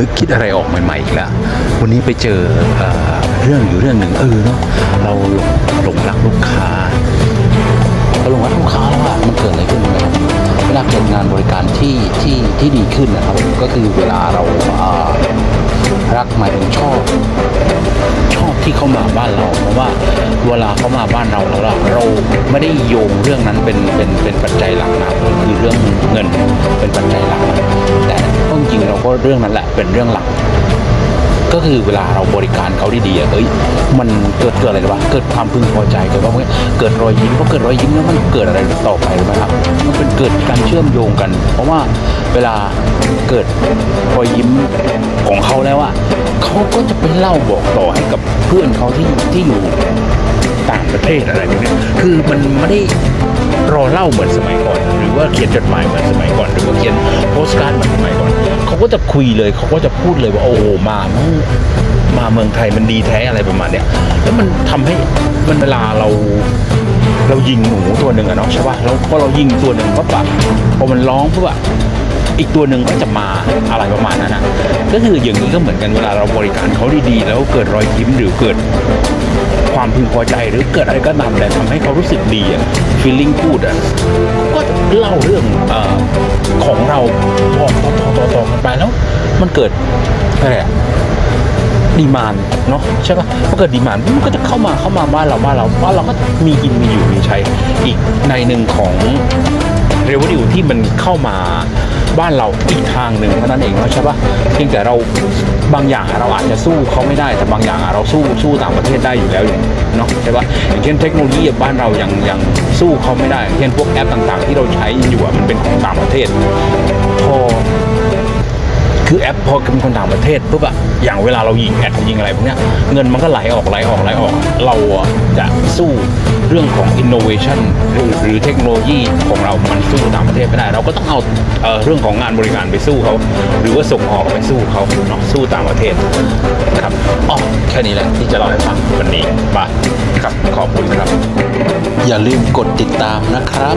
นึกคิดอะไรออกใหม่ๆอีกแล้ววันนี้ไปเจอเอเรื่องอยู่เรื่องหนึ่งเออเนาะเราหลงหลงรักลูกค้าเราหลงรักลูกค้าแล้วอะมันเกิดอะไรขึ้นไหมครับเวลาเกิดงานบริการที่ที่ที่ดีขึ้นนะครับก็คือเวลาเรารักหมายถึงชอบ ชอบที่เขามาบ้านเรา เพราะว่าเวลาเขามาบ้านเราแล้วเราไม่ได้โยงเรื่องนั้นเป็นเป็นเป็นปัจจัยหลักนะคือเรื่องเงิน ริงๆเราก็เรื่องนั้นแหละเป็นเรื่องหลัก ก็คือเวลาเราบริการเขาดีๆเอ้ยมันเกิดเกิดอะไรหรือวะเกิดความพึงพอใจเกิดว่าเกิดรอยยิ้มเพราะเกิดรอยยิ้มแล้วมันเกิดอะไรต่อไปรู้ไหมครับมันเป็นเกิดการเชื่อมโยงกัน เพราะว่าเวลาเกิดรอยยิ้มของเขาแล้วอะเขาก็จะไปเล่าบอกต่อให้กับเพื่อนเขาที่ที่อยู่ต่างประเทศอะไรแบบเนี้ยคือมันไม่ได้รอเล่าเหมือนสมัยก่อน หรือว่าเขียนจดหมายเหมือนสมัยก่อน หรือว่าเขียนโพสการ์ดเหมือนสมัยก่อน ก็จะคุยเลยเขาก็จะพูดเลยว่าโอ้โหมามมาเมืองไทยมันดีแท้อะไรประมาณเนี้ยแล้วมันทำให้มันเวลาเราเรายิงหนูตัวหนึ่งอะเนาะใช่ป่ะแล้วพอเรายิงตัวหนึ่งปั๊บอะพอมันร้องปุ๊บอะอีกตัวหนึ่งก็จะมาอะไรประมาณนั้นอะก็คืออย่างนี้ก็เหมือนกันเวลาเราบริการเขาดีๆ แล้วเกิดรอยยิ้มหรือเกิด ความพึงพอใจหรือเกิดอะไรก็ตามแต่ทำให้เขารู้สึกดีอะ feeling good อะก็เล่าเรื่องอของเราบอกต่อต่อต่อต่อกันไปแล้ว มันเกิดอะไรอะดีมานเนาะใช่ปะพอเกิดดีมานมันก็จะเข้ามาเข้ามาบ้านเราบ้านเราบ้านเราก็มีกินมีอยู่มีใช้อีกในหนึ่งของเรเวนิวที่มันเข้ามา บ้านเราอีกทางหนึ่งเท่านั้นเองเนะใช่ปะเพียงแต่เราบางอย่างเราอาจจะสู้เขาไม่ได้แต่บางอย่างเราสู้สู้ต่างประเทศได้อยู่แล้วอย่างเนาะใช่ปะอย่างเช่นเทคโนโลยีบ้านเรายังยังสู้เขาไม่ได้เช่นพวกแอปต่างๆ ที่เราใช้อยู่มันเป็นของต่างประเทศ คือแอปพอเป็นคนต่างประเทศปุ๊บอะอย่างเวลาเรายิงแอดยิงอะไรพวกเนี้ยเงินมันก็ไหลออกไหลออกไหลออก เราจะสู้เรื่องของ innovation หรือหรือเทคโนโลยีของเรา มันสู้ต่างประเทศไม่ได้ เราก็ต้องเอาเอ่อเรื่องของงานบริการไปสู้เขาหรือว่าส่งออกไปสู้เขาเนาะสู้ต่างประเทศครับอ๋อแค่นี้แหละที่จะเล่าให้ฟังวันนี้บายครับขอบคุณครับ อย่าลืมกดติดตามนะครับ